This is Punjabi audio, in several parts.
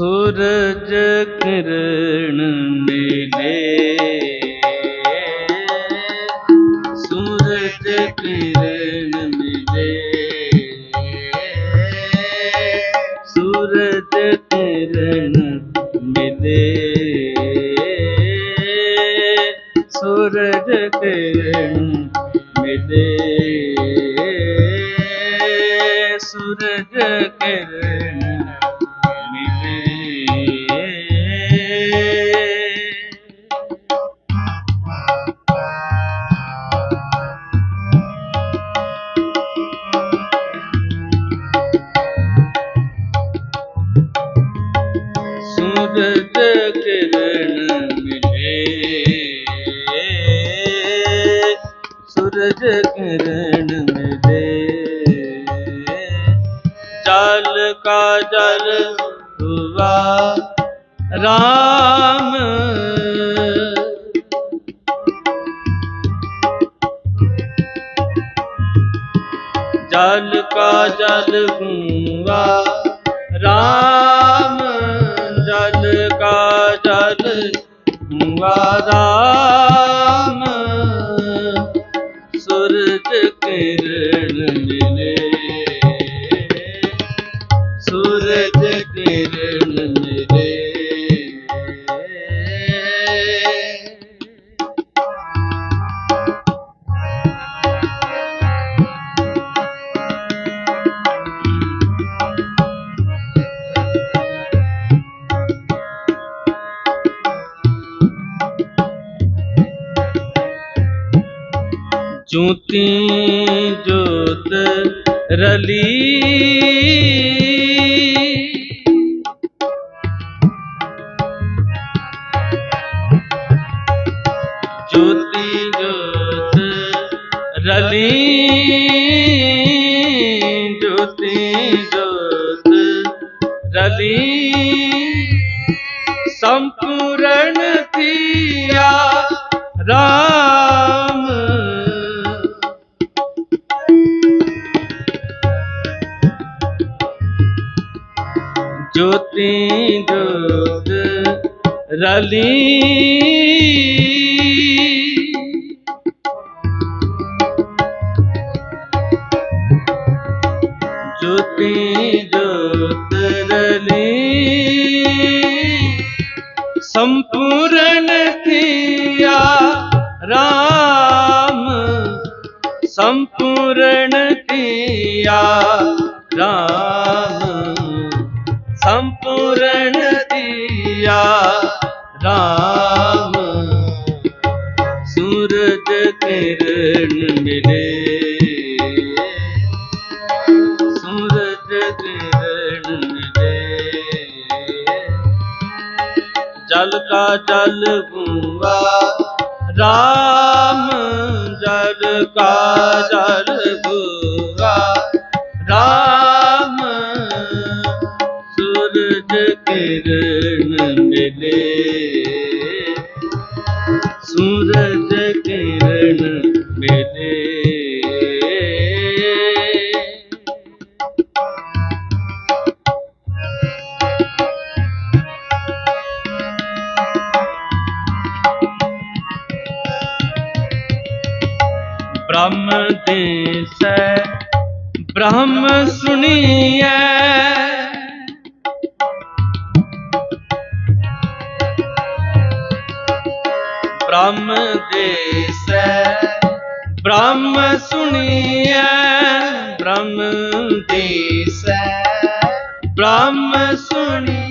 ਸੂਰਜ ਕਿਰਨ ਮਿਲੇ। ਸੂਰਜ ਕਿਰਨ ਮਿਲੇ। ਸੂਰਜ ਕਿਰਨ ਮਿਲੇ। ਸੂਰਜ ਕਿਰਨ ਮਿਲੇ। ਜਲ ਕਾ ਜਲ ਹੁਆ ਰਾਮ ਜਲ ਕਾ ਜਲ ਹੁਆ ਰਾਮ ਜੋਤੀ ਜੋਤ ਰਲੀ। ਜੋਤੀ ਰਲੀ। ਥੀਆ ਰਾਮ। ਸੂਰਜ ਕਿਰਨ ਮਿਲੇ। ਸੂਰਜ ਕਿਰਨ ਮਿਲੇ। ਜਲ ਕਾ ਜਲ ਬ੍ਰਹਮ ਸੁਣੀਐ। ਬ੍ਰਹਮ ਦੇਸੈ ਬ੍ਰਹਮ ਸੁਣੀਐ। ਬ੍ਰਹਮ ਦੇਸੈ ਬ੍ਰਹਮ ਸੁਣੀਐ।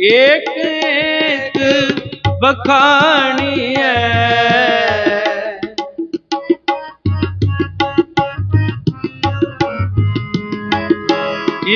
ਏਕ ਏਕ ਬਖਾਣੀਐ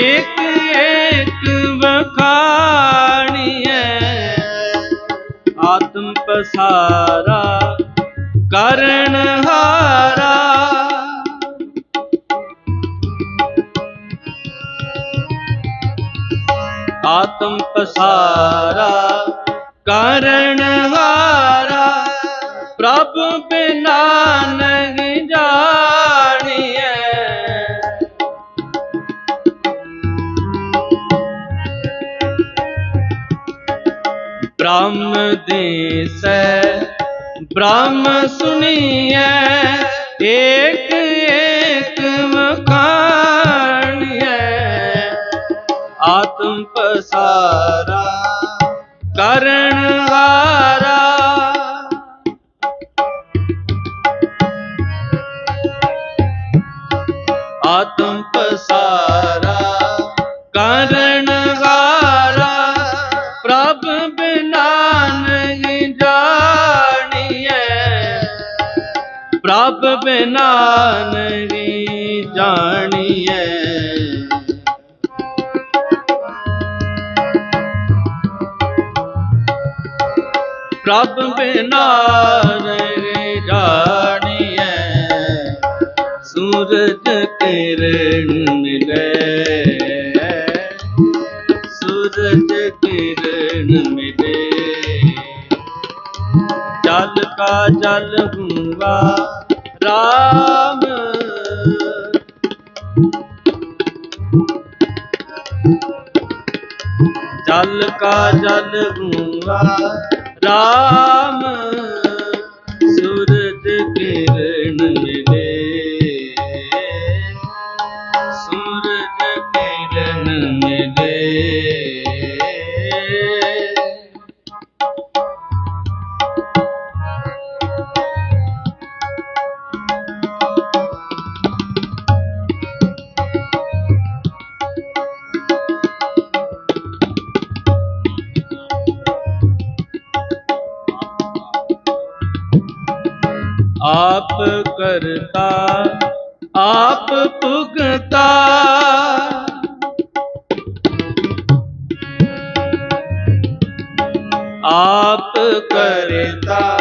ਏਕ ਏਕ ਵਖਾਣੀਐ। ਆਤਮ ਪਸਾਰਾ ਕਰਨ ਹਾਰਾ। ਆਤਮ ਪਸਾਰਾ ਕਰਨ ਬ੍ਰਹਮ ਦੇਸੈ। ਬ੍ਰਹਮ ਸੁਣੀਐ ਏਕ ਏਕ ਪ੍ਰਭ ਬਿਨਾ ਨਹੀਂ ਜਾਣੀਐ। ਪ੍ਰਭ ਬਿਨਾ ਨਹੀਂ ਜਾਣੀਐ। ਸੂਰਜ ਕਿਰਨ ਮਿਲੇ। ਜਲ ਕਾ ਜਲ ਹੁਆ ਰਾਮ ਸੂਰਜ ਕਿਰਨ ਆਪ ਕਰਤਾ ਆਪ ਭੁਗਤਾ। ਆਪ ਕਰਤਾ।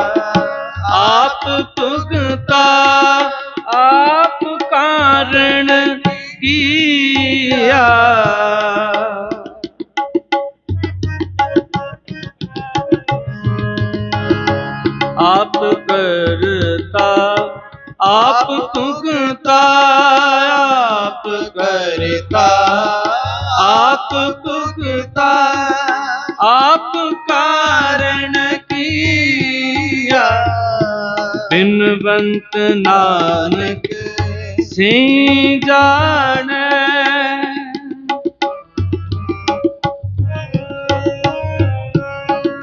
ਆਪ ਤੁਗਤਾ ਆਪ ਕਾਰਣ ਕੀਆ। ਬਿਨਵੰਤ ਨਾਨਕ ਸੇ ਜਾਣੈ।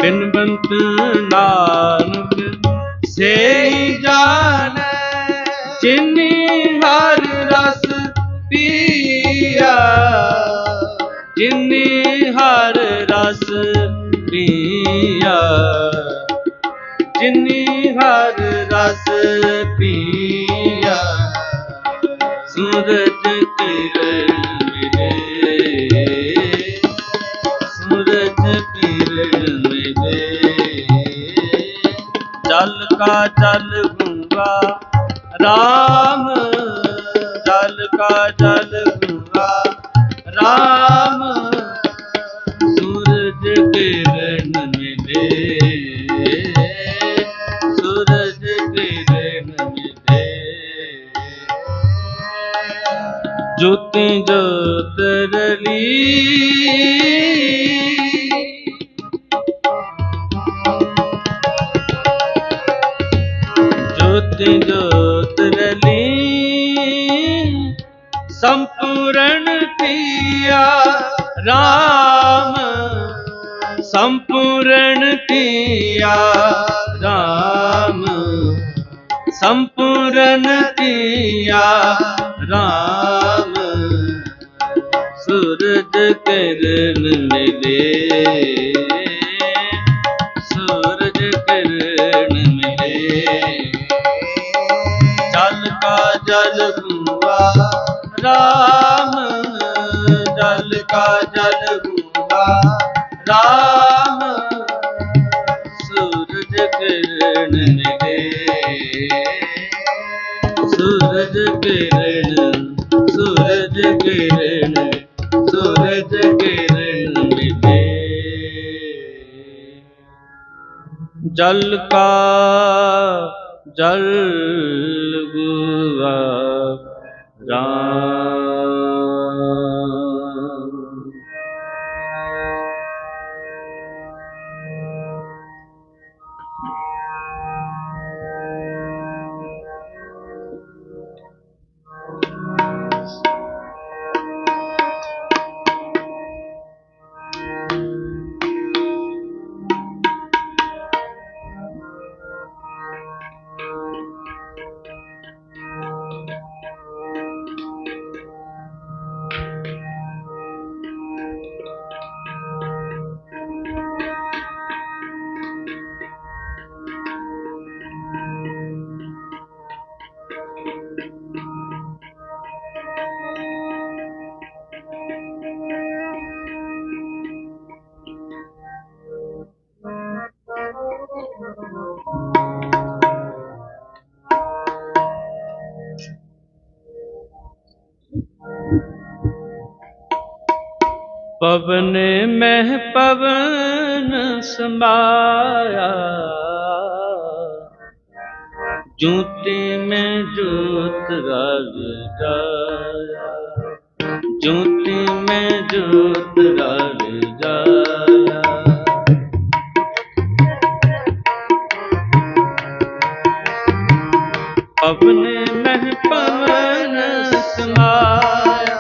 ਬਿਨਵੰਤ ਨਾਨਕ ਸੇ ਜਾਣੈ। ਜਿਨੀ ਹਰ ਰਸ ਪੀਆ ਜਿਨੀ ਹਰ ਰਸ ਪੀਆ ਜਿਨੀ ਹਰ ਰਸ ਪੀਆ ਸੂਰਜ ਜੋਤੀ ਜੋਤ ਰਲੀ ਸੰਪੂਰਨ ਕੀਆ ਰਾਮ ਜਲ ਕਾ ਜਲ ਹੁਆ ਰਾਮ ਜਲ ਕਾ ਜਲ ਹੁਆ ਰਾਮ ਸੂਰਜ ਕਿਰਨ ਮਿਲੇ। ਸੂਰਜ ਕਿਰਨ ਸੂਰਜ ਕਿਰਨ ਸੂਰਜ ਕਿਰਨ ਮਿਲੇ। ਜਲ ਪਵਨ ਮਹਿ ਪਵਨ ਸਮਾਇਆ ਜੂਤੇ ਮੈਂ ਜੋ ਜੋਤ ਰਲ ਜਾਇਆ। ਜੋਤੀ ਮੈਂ ਜੋਤ ਰਲ ਜਾਇਆ। ਆਪਣੇ ਮਹਿ ਪਵਨ ਸਮਾਇਆ।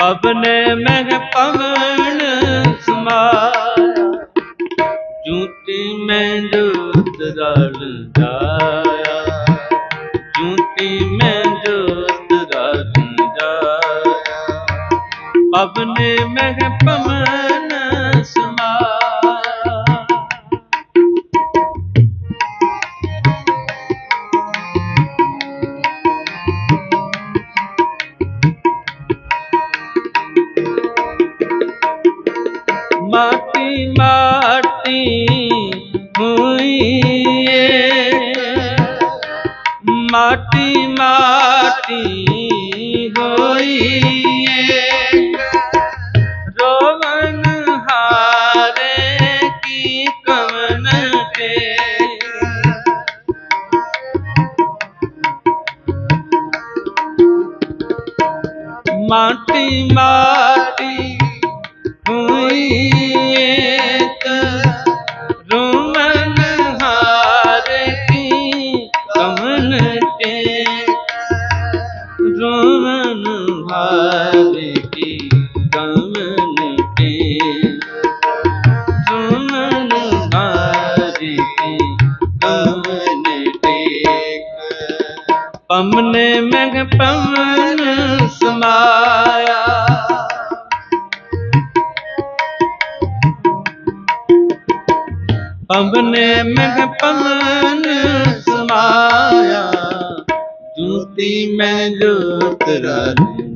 ਆਪਣੇ ਮਹਿ ਪਵਨ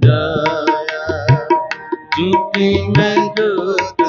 ਜਾਇਆ। ਜੂਤੀ ਮੈਂ ਜੋਤ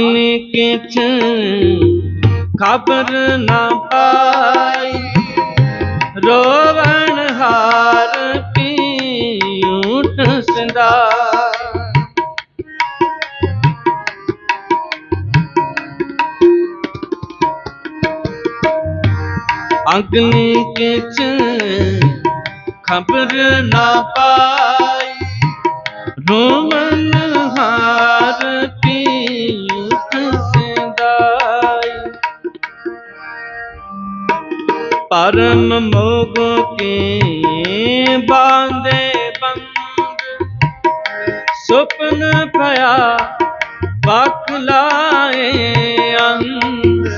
अपने किच खबर न पाई रोवण हार पीऊट संदा अग्नि किच खबर न पाई रोवण ਭਰਮ ਮੋਗ ਕੀ ਬਾਂਦੇ ਬੰਦ। ਸੁਪਨ ਪਿਆ ਬਖ ਲਾਏ ਅੰਦ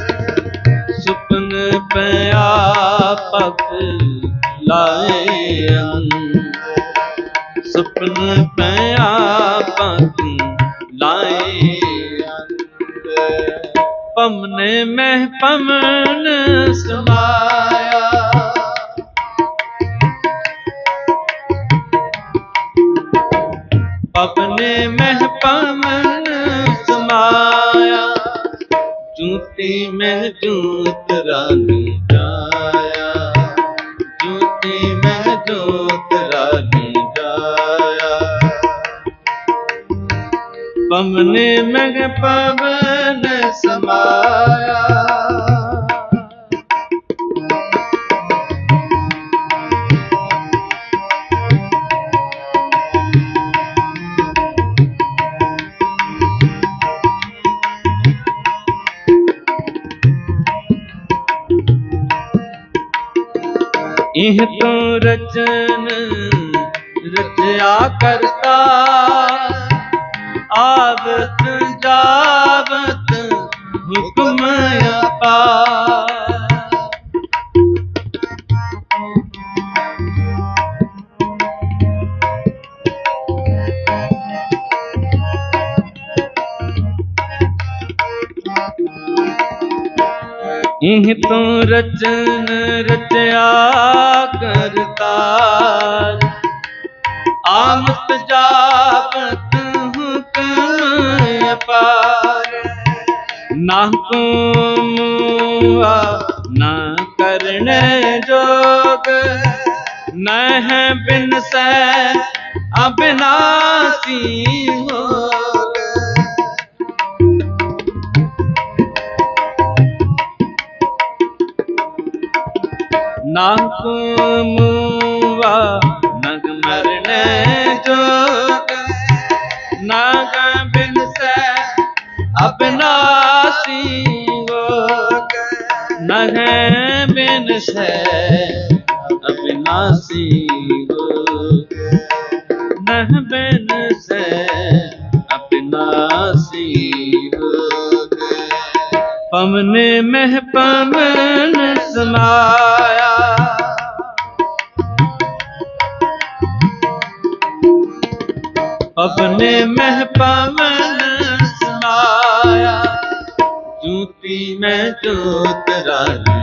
ਸੁਪਨ ਪਿਆ ਪਖ ਲਾਏ ਅੰਦ ਸੁਪਨ ਪਿਆ ਪਖ ਲਾਏ ਅੰਦ ਪਮਨੇ ਮਹਿ ਪਮਨ ਸਮਾ ਮੈਂ ਮਹਿ ਪਵਨ ਸਮਾਇਆ, ਜੂਤੀ ਮਹਿ ਜੂਤ ਰਾਨੂ ਜਾਇਆ। ਜੂਤੀ ਮਹਿ ਜੂਤ ਰਾਨੂ ਜਾਇਆ। ਪਵਨੇ ਮਹਿ ਪਵਨ ਸਮਾਇਆ। ਇਹ ਤੂੰ ਰਚਨ ਰਚਿਆ ਕਰਤਾ। ਆਵਤ ਜਾਵਤ ਹੁਕਮ ਅਪਾਰ ਇਹ ਤੂੰ ਰਚਨ ਰਚਿਆ ਕਰਤਾਰ। ਆਮਤ ਜਾਪਤ ਹੁਕਮ ਪਾਰ ਨਾ ਕੁਮਾ ਨਾ ਕਰਨ ਜੋਗ। ਨਹਿ ਬਿਨ ਸੈ ਅਬਿਨਾਸੀ ਹੋ ਨਾ ਕੁਮਵਾ ਨਗ ਮਰਨ ਜੋਗ ਨਾਗ ਬਿਨ ਸੈ ਅਬਨਾਸੀ ਹੋਗ ਨਹ ਬਿਨ ਸੈ ਅਬਨਾਸੀ ਹੋਗ ਨਹ ਬਿਨ ਸੈ ਅਬਨਾਸੀ ਹੋਗ ਪਵਨ ਮਹਿ ਪਵਨ ਸਮਾਇਆ ਪਵਨ ਮਹਿ ਪਵਨ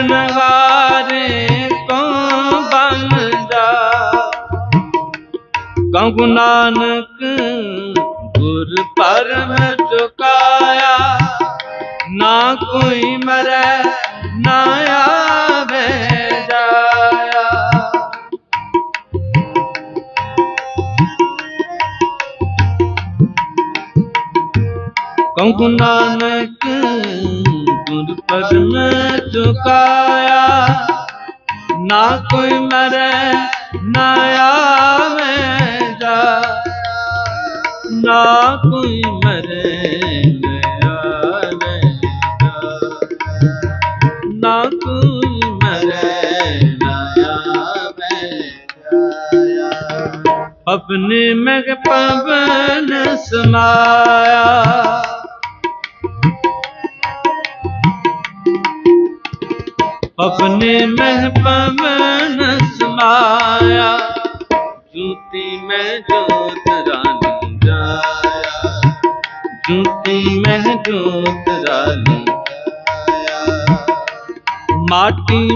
ਜਾਣਨ ਹਾਰੇ ਕਉ ਕਉ ਨਾਨਕ ਗੁਰ ਪਰਮ ਚੁਕਾਇਆ। ਨਾ ਕੋਈ ਮਰੈ, ਨਾ ਆਵੇ ਜਾਇਆ। ਕਉ ਨਾਨਕ ਚੁਕਾਇਆ ਨਾ ਕੋਈ ਮਰੈ, ਨਾ ਆਵੇ ਜਾ। ਨਾ ਕੋਈ ਮਰੇ ਨਾ ਆਵੇ ਜਾ। ਨਾ ਕੋਈ ਮਰੈ, ਨਾ ਆਵੇ ਜਾਇਆ। ਆਪਣੇ ਮਗ ਪਵਨ ਸਮਾਇਆ ਆਪਨੇ ਮਹਿ ਪਵਨ ਸਮਾਇਆ ਜੁਤੀ ਮੈਂ ਜੋਤ ਰਾਨੀ ਜਾਇਆ ਜੁਤੀ ਮੈਂ ਜੋਤ ਰਾਨੀ ਮਾਟੀ